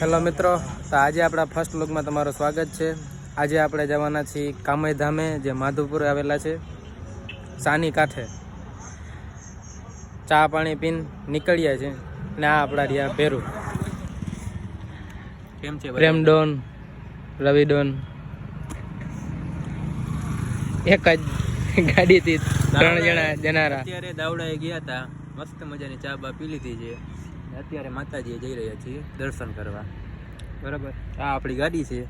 Hello મિત્રો તો આજે આપણા ફર્સ્ટ બ્લોગમાં તમારું સ્વાગત છે. આજે આપણે જવાના છીએ કામય ધામે જે માધુપુર આવેલા છે સાની કાંઠે. ચા પાણી પીને નીકળ્યા છે ને આ આપણા રહ્યા ભેરું. કેમ છે પ્રેમ ડોન રવિ ડોન એક જ ગાડીથી ત્રણ જણા જનારા. અત્યારે દાવડાએ ગયા હતા મસ્ત મજાની ચા બા પી લીધી છે. અત્યારે માતાજીએ જઈ રહ્યા છીએ દર્શન કરવા. બરાબર? આ આપણી ગાડી છે.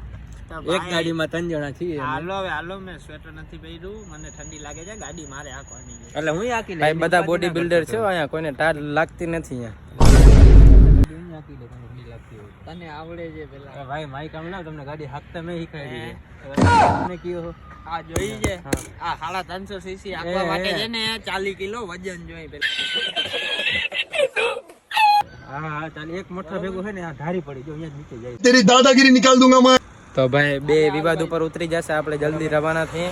એક ગાડીમાં ત્રણ જણા છીએ હાલો હવે હાલો મેં સ્વેટર નથી પહેર્યું. મને ઠંડી લાગે છે. ગાડી મારે હાંકવાની એટલે હું આખી ભાઈ બધા બોડી બિલ્ડર છે. અહીંયા. કોઈને ટાર લાગતી નથી અહીંયા. તને આવડે છે પેલા. ભાઈ માઈક આમ લાવ તમને ગાડી હાંકતા મેં શીખવાડી તમને કયો આ જોઈ છે. આ સાડા ત્રણસો સીસી આપવા માટે છે ને ચાલી કિલો વજન જોઈ પેલા. હા ચાલ એક મઠા ભેગો છે ને આ ધારી તો ભાઈ બે વિવાદ ઉપર ઉતરી જશે આપણે જલ્દી રવાના થઈએ.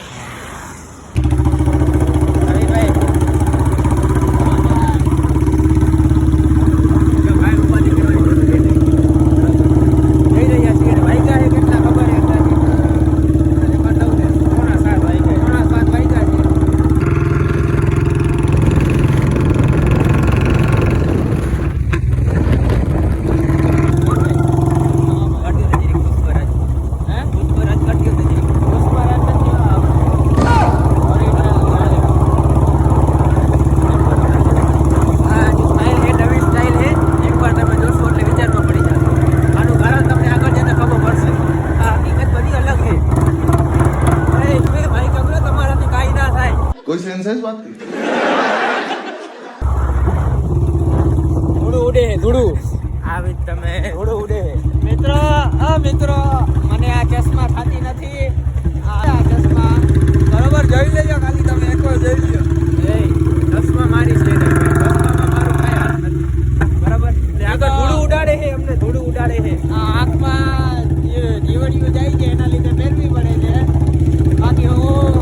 મિત્રો. મને આ ચશ્મા ખાતી નથી. આ ચશ્મા. બરોબર જોઈ લેજો ખાલી તમે એક વાર જોઈ લેજો ચશ્મા મારી છે ઉડાડે છે એમને ધૂળું ઉડાડે છે આ આંખમાં જીવડીઓ જાય છે એના લીધે પહેરવી પડે છે. બાકી હું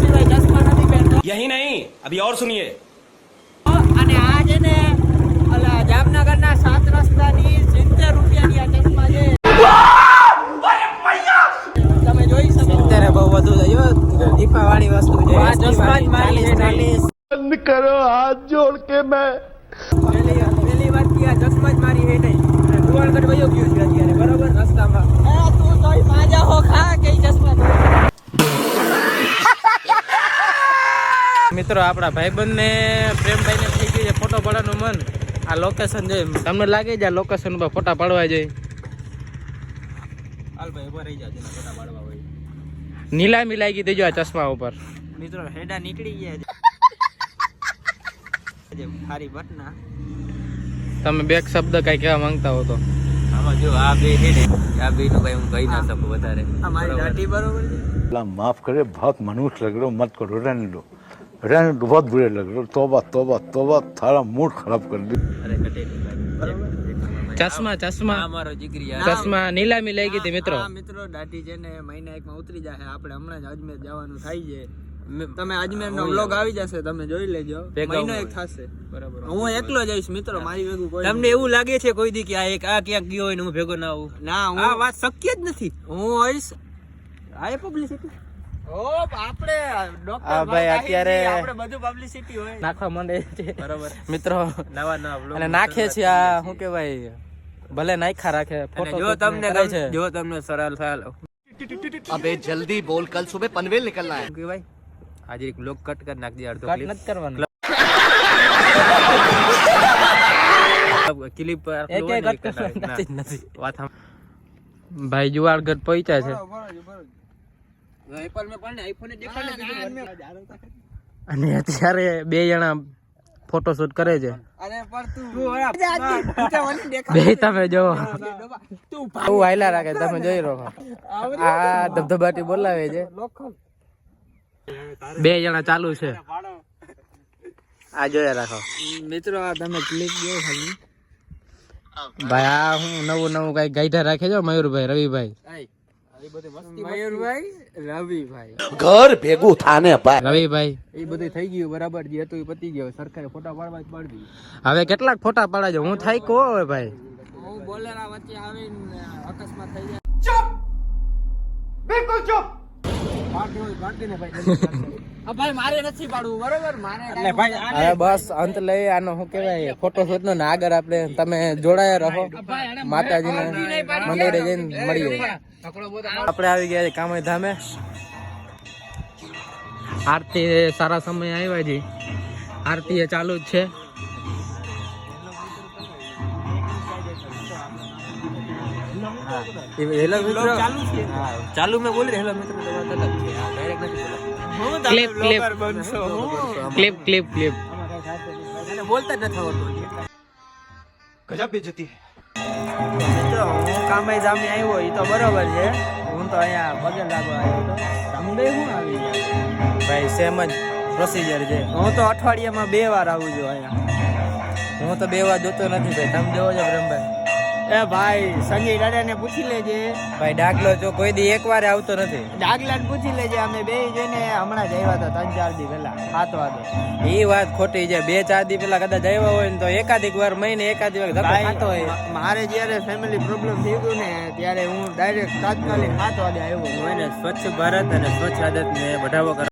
સિવાય ચશ્મા નથી પહેરતો. યહી નહીં અભી ઓર સુનિયે. અને આ છે ને ગાંધીનગરના સાત રસ્તાની સિત્તેર રૂપિયાની આ ચશ્મા છે તમે જોઈ શકો. સિત્તેર બહુ વધુ દીપાવાળી વસ્તુ છે બંધ કરો હાથ જોડ વાત કે આ જ મારી હે નહીં. દુવાણગઢ વયો બરોબર? રસ્તામાં. એ તું તોય માજા હો ખા કે ચશ્મા મિત્રો આપણા ભાઈબંધને પ્રેમભાઈને થઈ ગયું છે. ફોટો પડવાનું મન. આ લોકેશન જોઈ. તમને લાગે જ આ લોકેશન ઉપર ફોટા પાડવા જોઈએ? હાલભાઈ ઊભા રહી જાજો ફોટા પાડવા હોય. નીલામી લાગી દેજો આ ચશ્મા ઉપર. મિત્રો હેડા નીકળી ગયા હારી ઘટના તમે બેક શબ્દ કઈ કહેવા માંગતા હો તો. આમાં જો આ બે છે આ બે નું હું કહી ના શકું વધારે. મારી દાટી બરોબર છે. માફ કરે ભક મનુષ્ય લગડો મત કરો રન લો. रहने दो रहने दो बहुत बुरे लग रहे हो तोबा तोबा तोबा थारा मूड खराब कर दी અરે કટેલી ભાઈ ચશ્મા ચશ્મા આ મારો જીગરી આ ચશ્મા નીલામી લાગી હતી મિત્રો આ મિત્રો દાઢી છે ને મહિના એકમાં ઉતરી જશે આપણે હમણાં જ અજમેર જવાનું થાય છે મેં- તમે અજમેર નો વ્લોગ આવી જશે તમે જોઈ લેજો ભેગા મહિનો હોય. એક થશે બરાબર હું એકલો જઈશ મિત્રો મારી ભેગું કોઈ તમને એવું લાગે છે કોઈ દી કે આ એક આ ક્યાંક ગયો હોય ને હું ભેગો ના આવું ના હું આ વાત શક્ય જ નથી હું હોઈશ આ એ પબ્લિસિટી નાખે છે આ શું કેવાય ભલે નાખા રાખે જો તમને છે. જો તમને સરળ અબે જલ્દી બોલ કલ સુબહ પનવેલ નીકળના હે. કે ભાઈ આજે એક લોક કટ કર નાખ દે અડધો કટ નથી કરવાનો. ક્લિપ એક એક કટ નથી નથી વાત ભાઈ જુવાર ઘર પહોંચ્યા છે. અને અત્યારે બે જણા ફોટોશૂટ કરે છે. અરે બે તમે જો. બહુ હાઈલા રાખે તમે જોઈ રહો. આ ધબધબાટી બોલાવે છે. બે જણા ચાલુ છે. આ જોયા રાખો. મિત્રો આ તમે ક્લિક જો ખાલી. ભાઈ આ હું નવું નવું કઈ ગાઈઢા રાખે છે મયુરભાઈ રવિભાઈ. ઘર ભેગું થાને ભાઈ. રવિભાઈ. એ બધું થઈ ગયું બરાબર જે હતું એ પતી ગયું. સરકારે ફોટા પાડવા પાડી હવે કેટલાક ફોટા પાડા છે? હું થાય કો હવે ભાઈ? હું બોલેરા વચ્ચે આવીને અકસ્માત થઈ જાય. ચૂપ! બિલકુલ ચૂપ! પાડ્યો ને અંત લઈ આનો શું કહેવાય ફોટો શૂટ નો આગળ આપણે તમે જોડાયા રહો. માતાજીને મંદિરે જઈને મળીએ. આપણે આવી ગયા છે કામણી ધામે. આરતી સારા સમય આવ્યા છે આરતી એ ચાલુ જ છે. બોલતા. જ હું કામે જામે આવ્યો એ તો બરોબર છે. હું તો અહીંયા પગે લાગવા આવ્યો તમને શું આવી ગયા? ભાઈ સેમ જ પ્રોસિજર છે. હું તો અઠવાડિયામાં બે વાર આવું છું અહીંયા. હું તો બે વાર જોતો નથી ભાઈ. તમે જોવો છો બ્રહ્મભાઈ. એ ભાઈ સંજય દાદાને પૂછી લેજે. ભાઈ ડાકલો જો કોઈ દી એક વાર આવતો નથી. ડાગલાને પૂછી લેજે અમે બે જઈને હમણાં જ આવ્યા હતા ત્રણ ચાર દી પહેલા સાત વાગે. એ વાત ખોટી છે બે ચાર દી પેલા કદાચ આવ્યા હોય ને તો એકાધિક વાર મહિને એકાધિક વાર ધક્કો ખાતો હોય. મારે જ્યારે ફેમિલી પ્રોબ્લેમ થઈ ગયું ને ત્યારે હું ડાયરેક્ટ તાત્કાલિક સાત વાગે આવ્યો. હું સ્વચ્છ ભારત અને સ્વચ્છ આદત ને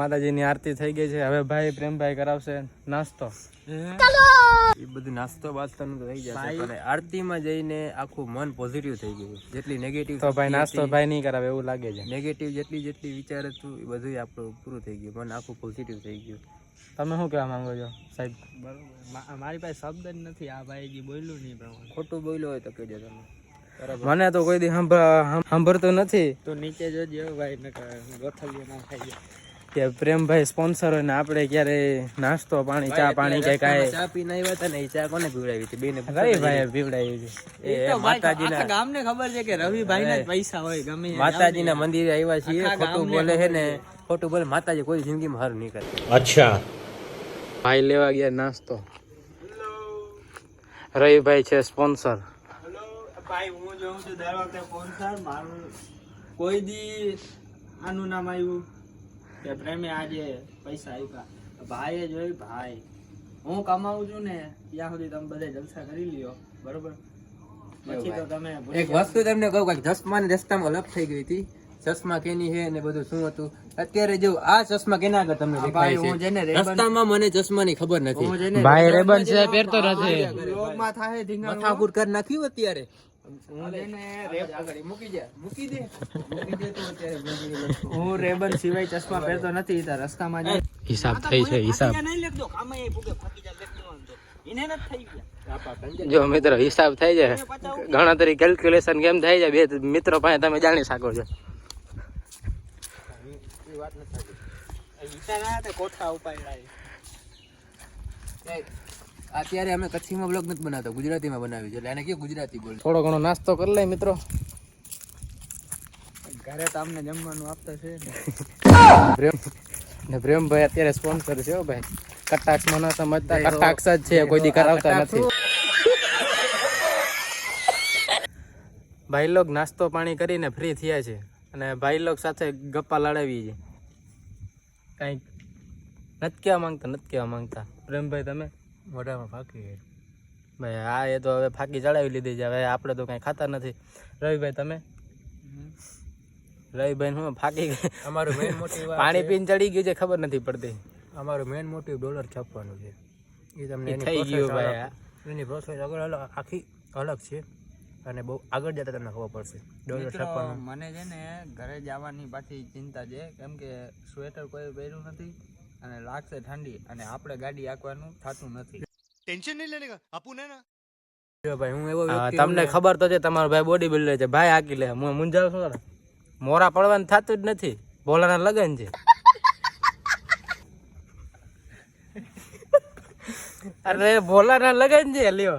માતાજીની આરતી થઈ ગઈ છે. હવે ભાઈ પ્રેમભાઈ કરાવશે નાસ્તો. એ બધું નાસ્તો બાસ્તાનું તો થઈ જશે પણ આરતીમાં જઈને આખું મન પોઝિટિવ થઈ ગયું જેટલી નેગેટિવ તો ભાઈ નાસ્તો ભાઈ નહીં કરાવે એવું લાગે છે. નેગેટિવ જેટલી જેટલી વિચાર હતું એ બધું આપણું પૂરું થઈ ગયું. મન આખું પોઝિટિવ થઈ ગયું. તમે શું કહેવા માંગો છો સાહેબ? બરોબર. મારી પાસે શબ્દ જ નથી. આ ભાઈ જે બોલ્યું નહીં પ્રમાણે. ખોટું બોલ્યો હોય તો કહેજો તમે. મને તો કોઈ દી સાંભળતું નથી. તો નીચે જોજો ભાઈ નકર ગોથલીઓ ના ખાઈ જાય કે પ્રેમભાઈ સ્પોન્સર હોય ને આપણે ક્યારે નાસ્તો પાણી ચા પાણી કે કાંઈ? ચા પીને આવ્યા હતા ને એ ચા કોને પીવડાવી હતી? બેને રવિભાઈ પીવડાવી હતી. એ માતાજીના ગામને ખબર છે કે રવિભાઈ ના પૈસા હોય ગમે માતાજીના મંદિરે આવ્યા છીએ ખોટું બોલે છે ને ખોટું બોલે માતાજી કોઈ જિંદગીમાં હારું નહીં કરે ભાઈ લેવા ગયા નાસ્તો. રવિભાઈ છે સ્પોન્સર ભાઈ હું જોઉં છું દર વખતે સ્પોન્સર મારું કોઈ દી આનું નામ આવ્યું. કે પ્રેમે આજે પૈસા આપ્યા ભાઈએ જોયું ભાઈ હું કમાવું છું ને ત્યાં સુધી તમે બધે જલસા કરી લ્યો બરોબર પછી તો તમે એક વસ્તુ તમને કહું કે ચશ્મા ને રસ્તામાં લપ થઈ ગઈ હતી ચશ્મા કેની છે ને બધું શું હતું અત્યારે જો આ ચશ્મા કેના આગળ તમને ભાઈ, દેખાય હું જેને છે રસ્તામાં મને ચશ્માની ખબર નથી ભાઈ રેબન છે પહેરતો નથી વ્લોગમાં થાય ધીંગા મથાકૂટ કર નાખ્યું અત્યારે હું જેને આગળ મૂકી દે મૂકી દે. મૂકી દે તો અત્યારે મૂકી દે. હું રેબન સિવાય ચશ્મા પહેરતો નથી તાર રસ્તામાં જે હિસાબ થઈ છે હિસાબ. નહીં લેખતો કામે એ ભૂગે ફાટી જાય લેખતો તો એને નથી થઈ ગયા. જો મિત્રો હિસાબ થઈ જાય. ગણતરી કેલ્ક્યુલેશન કેમ થઈ જાય? બે મિત્રો પાસે તમે જાણી શકો છો. ઈટા ના તે કોઠા ઉપાડ્યા એ, અત્યારે અમે કચ્છીમાં બ્લોગ નથી બનાવતા ગુજરાતીમાં બનાવી છે એટલે એને કે ગુજરાતી બોલ? થોડો ઘણો નાસ્તો કરી લે મિત્રો. ઘરે તો અમને જમવાનું આપતા છે. ને પ્રેમ ને પ્રેમભાઈ અત્યારે સ્પોન્સર છે હો ભાઈ. કટાક્ષમાં ન સમજતા કટાક્ષ જ છે કોઈ દી કરાવતા નથી. ભાઈ લોક નાસ્તો પાણી કરીને ફ્રી થયા છે. અને ભાઈ લોક સાથે ગપ્પા લડાવી છે. કંઈક નથી કહેવા માંગતા નથી કહેવા માંગતા. પ્રેમભાઈ તમે? મોઢામાં ફાકી ભાઈ હા એ તો હવે ફાકી ચડાવી લીધી છે. હવે આપણે તો કાંઈ ખાતા નથી. રવિભાઈ તમે? રવિભાઈ હું ફાકી? અમારું મેઇન મોટિવ પાણી પીને ચડી ગયું છે ખબર નથી પડતી. અમારું મેઇન મોટિવ ડોલર છાપવાનું છે. એ તમને થઈ ગયું ભાઈ એની પ્રોસેસ આગળ અલગ આખી અલગ છે. અને બહુ આગળ જતા તમને ખબર પડશે. ડોલર છાપવાનું. મને છે ને ઘરે જવાની પાછી ચિંતા છે. કેમ કે સ્વેટર કોઈ પહેર્યું નથી. અને લાગશે ઠંડી અને આપણે ગાડી આંકવાનું થતું નથી. ટેન્શન નહીં લેને આપું ને ભાઈ હું એવો તમને ખબર તો છે તમારો ભાઈ બોડી બિલ્ડર છે. ભાઈ આકી લે. હું મુંજાવ છું મોરા પડવાનું થતું જ નથી. ભોલાના લગન છે. અરે ભોલાના લગન છે લ્યો.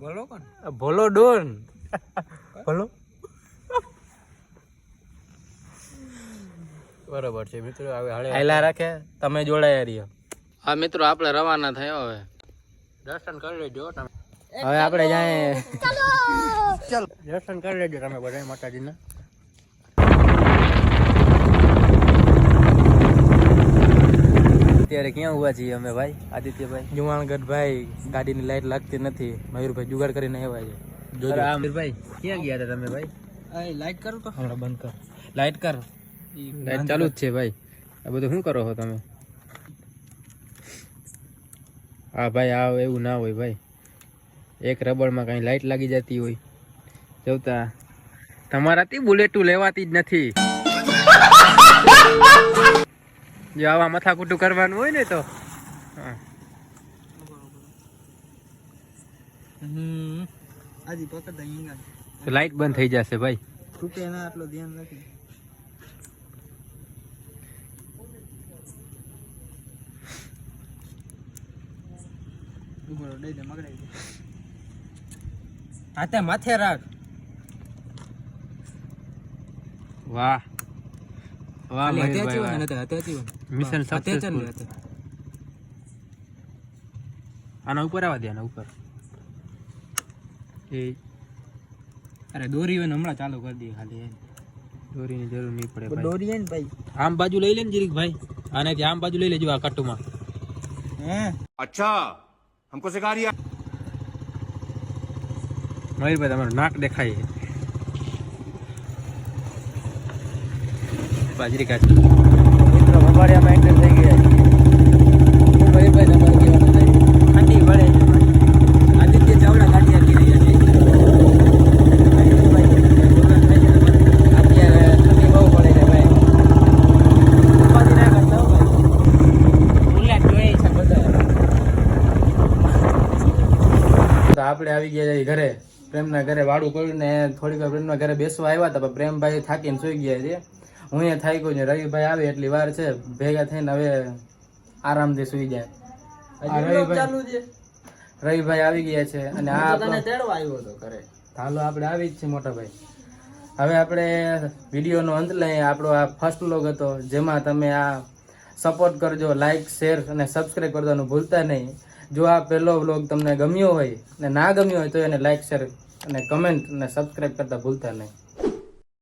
ભોલો કોણ? ભોલો ડોન. ભોલો? બરોબર છે મિત્રો હવે હાલે હાલા રાખે તમે જોડાયા રહ્યો હા મિત્રો આપણે રવાના થયો હવે દર્શન કરી લેજો તમે હવે આપણે જાય દર્શન કરી લેજો તમે બધા માતાજીના અત્યારે ક્યાં ઊભા છીએ અમે ભાઈ આદિત્યભાઈ જુવાણગઢ ભાઈ ગાડીની લાઈટ લાગતી નથી મયુરભાઈ જુગાડ કરીને આવ્યા છે જોજો ભાઈ ક્યાં ગયા હતા તમે ભાઈ લાઈટ કરો તો હમણાં બંધ કર લાઈટ કર લાઈટ ચાલુ જ છે ભાઈ. આ બધું શું કરો છો તમે? હા ભાઈ આ એવું ના હોય ભાઈ. એક રબડમાં કઈ લાઈટ લાગી જતી હોય. જોતા. તમારાથી બુલેટું લેવાતી જ નથી. જો આવા મથાકૂટું કરવાનું હોય ને તો. હા. લાઈટ બંધ થઈ જશે ભાઈ. તૂટે આટલો ધ્યાન રાખી ઊભો દઈ દે મગડાઈ દે. હાથે માથે રાખ. વાહ. અરે દોરી હમણાં ચાલુ કરી દઈએ ખાલી દોરીની જરૂર નહીં પડે આમ બાજુ લઈ લે જીરીક ભાઈ. આનાથી આમ બાજુ લઈ લેજો આ કાટુમાં. અચ્છા. हमको सिखा रिया મયુરભાઈ તમારું નાક દેખાય છે બાજરી કાચી મિત્રો ભવાડિયામાં એન્ટર થઈ ગયા ભાઈ ભાઈ તમારે આવી ગયા ઘરે. પ્રેમના ઘરે વાડું કર્યું ને થોડીક વાર પ્રેમના ઘરે બેસવા આવ્યા હતા પણ પ્રેમભાઈ થાકીને સુઈ ગયા છે. હું અહીંયા થાક્યો ને રવિભાઈ આવે એટલી વાર છે ભેગા થઈને હવે આરામથી સુઈ જાય. રવિભાઈ રવિભાઈ આવી ગયા છે અને આ તને તેડવા આવ્યો હતો ઘરે. હાલો આપણે આવી જ છે મોટા ભાઈ. હવે આપણે વિડીયોનો અંત લઈએ. આપણો આ ફર્સ્ટ લોગ હતો જેમાં તમે આ સપોર્ટ કરજો લાઇક શેર અને સબસ્ક્રાઈબ કરવાનું ભૂલતા નહીં. જો આ પહેલો વ્લોગ તમને ગમ્યો હોય ને ના ગમ્યો હોય તો એને લાઇક શેર અને કમેન્ટ અને સબસ્ક્રાઈબ કરતા ભૂલતા નહીં.